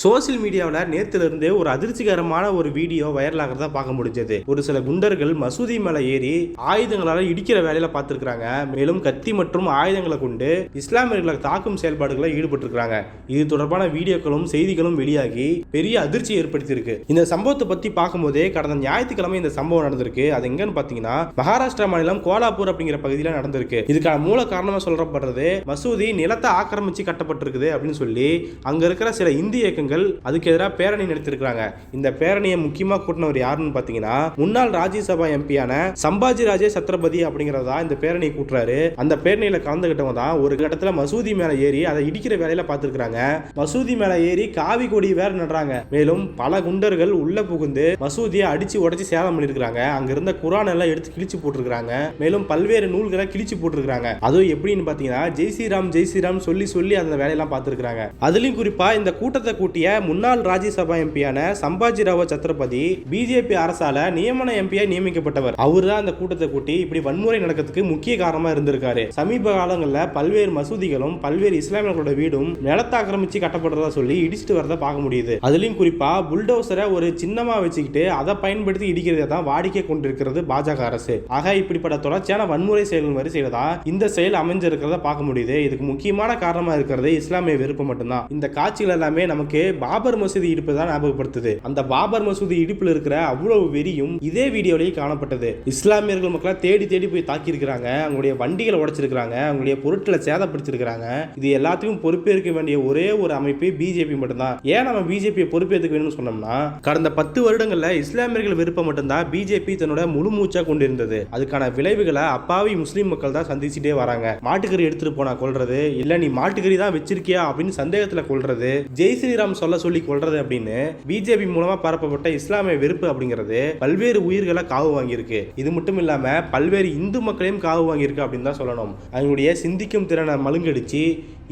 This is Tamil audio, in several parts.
சோசியல் மீடியாவில் நேத்திலிருந்தே ஒரு அதிர்ச்சிகரமான ஒரு வீடியோ வைரலாகிறதா பார்க்க முடிஞ்சது. ஒரு சில குண்டர்கள் மசூதி மேலே ஏறி ஆயுதங்களால இடிக்கிற வேலையில பார்த்துருக்காங்க மேலும் கத்தி மற்றும் ஆயுதங்களை கொண்டு இஸ்லாமியர்களை தாக்கும் செயல்பாடுகளை ஈடுபட்டிருக்கிறாங்க. இது தொடர்பான வீடியோக்களும் செய்திகளும் வெளியாகி பெரிய அதிர்ச்சி ஏற்படுத்தியிருக்கு. இந்த சம்பவத்தை பத்தி பார்க்கும்போதே கடந்த ஞாயிற்றுக்கிழமை இந்த சம்பவம் நடந்திருக்கு. அது எங்கன்னு பார்த்தீங்கன்னா மகாராஷ்டிரா மாநிலம் கோலாப்பூர் அப்படிங்கிற பகுதியில் நடந்திருக்கு. இதுக்கான மூல காரணமா சொல்லப்படுறது மசூதி நிலத்தை ஆக்கிரமிச்சு கட்டப்பட்டிருக்குது அப்படின்னு சொல்லி அங்க இருக்கிற சில இந்திய இயக்கங்கள் அதுக்கு எதிராக பேரணி நடத்திருக்கிறாங்க. இந்த பேரணியை முக்கியமா கூட்டினவர் யாருன்னு பார்த்தீங்கன்னா முன்னாள் ராஜ்யசபா எம்பியான சம்பாஜி ராஜே சத்ரபதி அப்படிங்கிறதா இந்த பேரணியை கூட்டுறாரு. அந்த பேரணியில கலந்துகிட்டவங்க தான் ஒரு கட்டத்தில் மசூதி மேல ஏறி அதை இடிக்கிற வேலையில பார்த்துருக்காங்க மசூதி மேல ஏறி காவி கொடி வேற நடுறாங்க. மேலும் பல குண்டர்கள் உள்ள புகுந்து மசூதியை அடிச்சு உடைச்சு சேதம் பண்ணிருக்காங்க அங்க இருந்த குரான் எல்லாம் எடுத்து கிழிச்சு போட்டிருக்காங்க மேலும் பல்வேறு நூல்களை கிழிச்சு போட்டிருக்காங்க அதுவும் எப்படின்னு பாத்தீங்கன்னா ஜெய் ஸ்ரீராம் ஜெய் ஸ்ரீராம் சொல்லி சொல்லி அந்த வேலையெல்லாம் பார்த்துருக்காங்க அதுலயும் குறிப்பா இந்த கூட்டத்தை கூட்டிய முன்னாள் ராஜ்யசபா எம்பியான சம்பாஜிராவ சத்ரபதி பிஜேபி அரசால நியமன எம்பியா நியமிக்கப்பட்டவர். அவர் தான் அந்த கூட்டத்தை கூட்டி இப்படி வன்முறை நடக்கிறதுக்கு முக்கிய காரணமா இருந்திருக்காரு. சமீப காலங்களில் பல்வேறு மசூதிகளும் பல்வேறு இஸ்லாமியர்களோட வீடும் நிலத்தை ஆக்கிரமிச்சு கட்டப்படுறதா சொல்லி இடிச்சிட்டு வரதை பார்க்க முடியுது. அதுலயும் குறிப்பா புல்டோசரை ஒரு சின்னமா வச்சுக்கிட்டு அதை பயன்படுத்தி இடிக்கிறதை தான் வாடிக்கை கொண்டிருக்கிறது பாஜக அரசு. ஆக இப்படிப்பட்ட தொடர்ச்சியான வன்முறை செயல்கள் மாதிரி தான் இந்த செயல் அமைஞ்சிருக்கிறத பார்க்க முடியுது. இதுக்கு முக்கியமான காரணமா இருக்கிறது இஸ்லாமிய விருப்பம் மட்டும்தான். இந்த காட்சிகள் எல்லாமே நமக்கு பாபர் மசூதி இடிப்பு தான் ஞாபகப்படுத்துது. அந்த பாபர் மசூதி இடிப்பில் இருக்கிற அவ்வளவு வெறியும் இதே வீடியோலயே காணப்பட்டது. இஸ்லாமியர்கள் மக்களை தேடி தேடி போய் தாக்கியிருக்கிறாங்க. அவங்களுடைய வண்டிகளை உடைச்சிருக்கிறாங்க. அவங்களுடைய பொருட்களை சேதப்படுத்திருக்கிறாங்க. இது எல்லாத்தையும் பொறுப்பேற்க வேண்டிய ஒரே ஒரு அமைப்பு பிஜேபி மட்டும்தான். ஏன் நம்ம பிஜேபியை பொறுப்பேற்றுக்க வேணும்னு சொன்னோம்னா கடந்த பத்து வருடங்கள்ல இஸ்லாமியர்கள் விருப்பம் மட்டும்தான் பிஜேபி தன்னோட முழு மூச்சா கொண்டிருந்தது. அதுக்கான விளைவுகளை அப்பாவி முஸ்லீம் மக்கள் தான் சந்திச்சுட்டே வராங்க. மாட்டுக்கறி எடுத்துட்டு போனா கொள்றது இல்ல நீ மாட்டுக்கறி தான் வச்சிருக்கியா அப்படின்னு சந்தேகத்துல கொள்றது ஜெய் ஸ்ரீராம் சொல்ல சொல்லி கொள்றது அப்படின்னு பிஜேபி மூலமா பரப்பப்பட்ட இஸ்லாமிய வெறுப்பு அப்படிங்கிறது பல்வேறு உயிர்களை காவு வாங்கியிருக்கு. இது மட்டும் இல்லாம பல்வேறு இந்து மக்களையும் காவு வாங்கியிருக்கு அப்படின்னு தான் சொல்லணும். அவங்களுடைய சிந்திக்கும் திறனை மழுங்கடிச்சு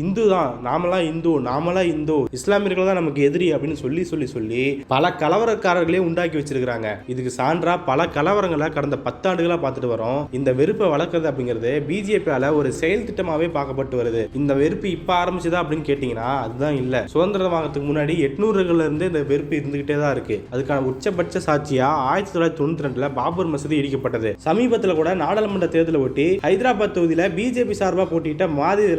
இந்து தான் நாமெல்லாம் இந்து நாமெல்லாம் இந்து. இஸ்லாமியர்கள் தான் நமக்கு எதிரி அப்படின்னு சொல்லி சொல்லி சொல்லி பல கலவரக்காரர்களே உண்டாக்கி வச்சிருக்கிறாங்க. இதுக்கு சான்றா பல கலவரங்களை கடந்த பத்தாண்டுகளா பார்த்துட்டு வரோம். இந்த வெறுப்பை வளர்க்கறது அப்படிங்கிறது பிஜேபியால ஒரு செயல் திட்டமாவே பார்க்கப்பட்டு வருது. இந்த வெறுப்பு இப்ப ஆரம்பிச்சதா அப்படின்னு கேட்டீங்கன்னா அதுதான் இல்ல. சுதந்திர வாங்கறதுக்கு முன்னாடி எட்நூறுகள்ல இருந்து இந்த வெறுப்பு இருந்துகிட்டே தான் இருக்கு. அதுக்கான உச்சபட்ச சாட்சியா ஆயிரத்தி தொள்ளாயிரத்தி தொண்ணூத்தி ரெண்டுல பாபர் மசூதி இடிக்கப்பட்டது. சமீபத்துல கூட நாடாளுமன்ற தேர்தலை ஒட்டி ஹைதராபாத் தொகுதியில பிஜேபி சார்பா போட்டியிட்ட மாதிரி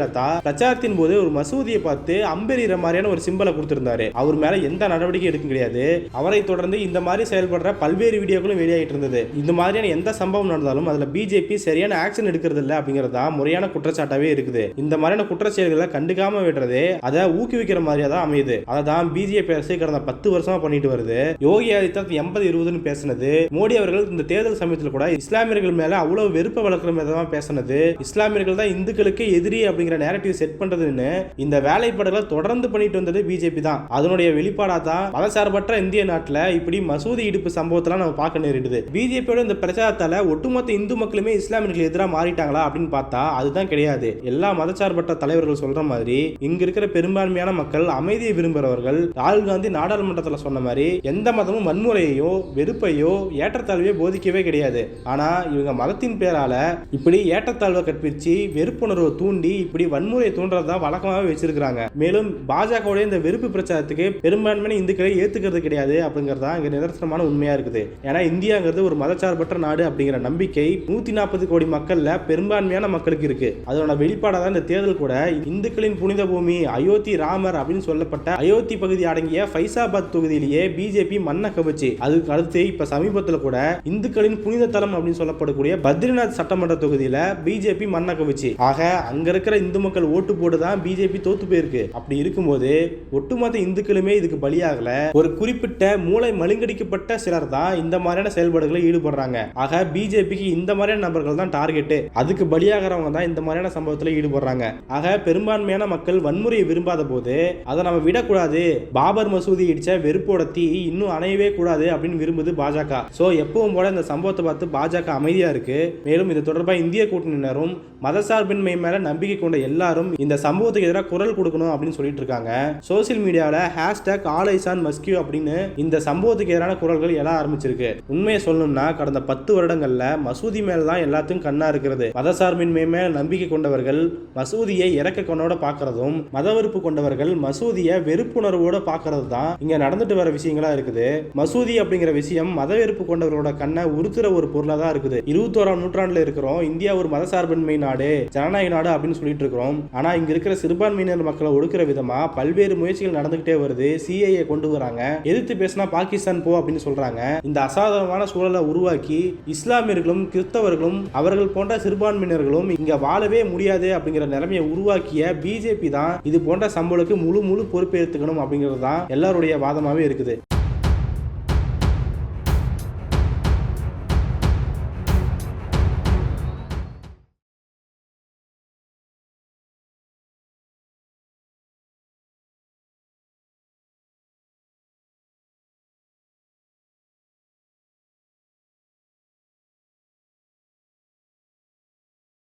பிரச்சாரத்தை பிரச்சாரத்தின் போது ஒரு மசூதியை பார்த்து அம்பெரிற மாதிரியான ஒரு சிம்பலை கொடுத்திருந்தாரு. அவர் மேல எந்த நடவடிக்கை எடுக்க கிடையாது அவரை தொடர்ந்து இந்த மாதிரி செயல்படுற பல்வேறு வீடியோக்களும் வெளியாகிட்டு இருந்தது. இந்த மாதிரியான எந்த சம்பவம் நடந்தாலும் அதுல பிஜேபி சரியான ஆக்ஷன் எடுக்கிறது இல்லை அப்படிங்கறது முறையான குற்றச்சாட்டாவே இருக்குது. இந்த மாதிரியான குற்றச்செயல்களை கண்டுக்காம விடுறது அதை ஊக்குவிக்கிற மாதிரியா தான் அமையுது. அதை தான் பிஜேபி அரசு கடந்த பத்து வருஷமா பண்ணிட்டு வருது. யோகி ஆதித்யநாத் எண்பது இருபதுன்னு பேசினது. மோடி அவர்கள் இந்த தேர்தல் சமயத்தில் கூட இஸ்லாமியர்கள் மேல அவ்வளவு வெறுப்ப வளர்க்குற விதமா பேசினது. இஸ்லாமியர்கள் தான் இந்துக்களுக்கு எதிரி அப்படிங்கிற நேரட்டிவ் செட் பண்றதுன்னு இந்த வேலைப்பாடுகளை தொடர்ந்து பண்ணிட்டு வந்தது பிஜேபி தான். அதனுடைய வெளிப்பாடா தான் மதசார்பற்ற இந்திய நாட்டுல இப்படி மசூதி இடுப்பு சம்பவத்தெல்லாம் நம்ம பார்க்க நேரிடுது. பிஜேபியோட இந்த பிரச்சாரத்தால ஒட்டுமொத்த இந்து மக்களுமே இஸ்லாமியர்களுக்கு எதிராக மாறிட்டாங்களா அப்படின்னு பார்த்தா அதுதான் கிடையாது. எல்லா மதச்சார்பற்ற தலைவர்கள் சொல்ற மாதிரி இங்க இருக்கிற பெரும்பான்மையான மக்கள் அமைதியை விரும்புறவர்கள் ராகுல் காந்தி நாடாளுமன்றத்தில் சொன்ன மாதிரி எந்த மதமும் வன்முறையோ வெறுப்பையோ ஏற்றத்தாழ்வையோ போதிக்கவே கிடையாது. ஆனா இவங்க மதத்தின் பேரால இப்படி ஏற்றத்தாழ்வை கற்பிச்சு வெறுப்புணர்வை தூண்டி இப்படி வன்முறையை தூண்டுறது தான் வழக்கமாகவே வச்சிருக்கிறாங்க. மேலும் பாஜகவுடைய இந்த வெறுப்பு பிரச்சாரத்துக்கு பெரும்பான்மையான இந்துக்களை ஏத்துக்கிறது கிடையாது அப்படிங்கறது தான் இங்க நிதர்சனமான உண்மையா இருக்குது. ஏன்னா இந்தியாங்கிறது ஒரு மதச்சார்பற்ற நாடு அப்படிங்கிற நம்பிக்கை நூத்தி நாற்பது கோடி மக்கள்ல பெரும்பான்மையான மக்களுக்கு இருக்கு. அதோட வெளிப்பாடாக தான் இந்த தேர்தல் கூட. இந்துக்களின் புனித பூமி அயோத்தி ராமர் அப்படின்னு சொல்லப்பட்ட அயோத்தி பகுதி அடங்கிய ஃபைசாபாத் தொகுதியிலேயே பிஜேபி மண்ணை கவிச்சு அதுக்கு அடுத்து இப்ப சமீபத்தில் கூட இந்துக்களின் புனித தலம் அப்படின்னு சொல்லப்படக்கூடிய பத்ரிநாத் சட்டமன்ற தொகுதியில பிஜேபி மண்ணை கவிச்சு. ஆக அங்க இருக்கிற இந்து மக்கள் ஓட்டு போட்டு தான் பிஜேபி தோத்து போயிருக்கு. அப்படி இருக்கும்போது ஒட்டுமொத்த இந்துக்களுமே இதுக்கு பலியாகல. ஒரு குறிப்பிட்ட மூளை மழுங்கடிக்கப்பட்ட சிலர் தான் இந்த மாதிரியான செயல்பாடுகளை ஈடுபடுறாங்க. ஆக பிஜேபிக்கு இந்த மாதிரியான நபர்கள் தான் டார்கெட் அதுக்கு பலியாகிறவங்க தான் இந்த மாதிரியான சம்பவத்தில் ஈடுபடுறாங்க. ஆக பெரும்பான்மையான மக்கள் வன்முறையை விரும்பாத போது அதை நம்ம விடக்கூடாது. பாபர் மசூதி இடிச்ச வெறுப்போட தீ இன்னும் அணையவே கூடாது அப்படின்னு விரும்புது பாஜக. சோ எப்பவும் போல இந்த சம்பவத்தை பார்த்து பாஜக அமைதியா இருக்கு. மேலும் இது தொடர்பாக இந்திய கூட்டணியினரும் மதசார்பின்மை மேல நம்பிக்கை கொண்ட எல்லாரும் இந்த சம்பவத்துக்கு எதிராக குரல் கொடுக்கணும் அப்படின்னு சொல்லிட்டு இருக்காங்க. சோசியல் மீடியாவில் ஹேஷ்டேக் ஆலைசான் மஸ்கியூ அப்படின்னு இந்த சம்பவத்துக்கு எதிரான குரல்கள் எழ ஆரம்பிச்சிருக்கு. உண்மையை சொல்லணும்னா கடந்த பத்து வருடங்களில் மசூதி மேல தான் எல்லாத்துக்கும் கண்ணா இருக்கிறது. மதசார்பின்மை மேல் நம்பிக்கை கொண்டவர்கள் மசூதியை இறக்க கண்ணோட பார்க்கறதும் மத வெறுப்பு கொண்டவர்கள் மசூதியை வெறுப்புணர்வோட பார்க்கறது தான் இங்க நடந்துட்டு வர விஷயங்களா இருக்குது. மசூதி அப்படிங்கிற விஷயம் மத வெறுப்பு கொண்டவர்களோட கண்ணை உறுத்துற ஒரு பொருளா தான் இருக்குது. இருபத்தோராம் நூற்றாண்டுல இருக்கிறோம். இந்தியா ஒரு மதசார்பின்மை நாடு ஜனநாயக நாடு அப்படின்னு சொல்லிட்டு இருக்கிறோம். ஆனா இங்க இருக்கிற சிறுபான்மையினர் மக்களை ஒடுக்கிற விதமா பல்வேறு முயற்சிகள் நடந்துகிட்டே வருது. சிஐஏ கொண்டு வராங்க. எதிர்த்து பேசினா பாகிஸ்தான் போ அப்படின்னு சொல்றாங்க. இந்த அசாதாரணமான சூழலை உருவாக்கி இஸ்லாமியர்களும் கிறிஸ்தவர்களும் அவர்கள் போன்ற சிறுபான்மையினர்களும் இங்க வாழவே முடியாது அப்படிங்கிற நிலைமையை உருவாக்கிய பிஜேபி தான் இது போன்ற சம்பளுக்கு முழு முழு பொறுப்பேற்றுக்கணும் அப்படிங்கிறது தான் எல்லாருடைய வாதமாவே இருக்குது.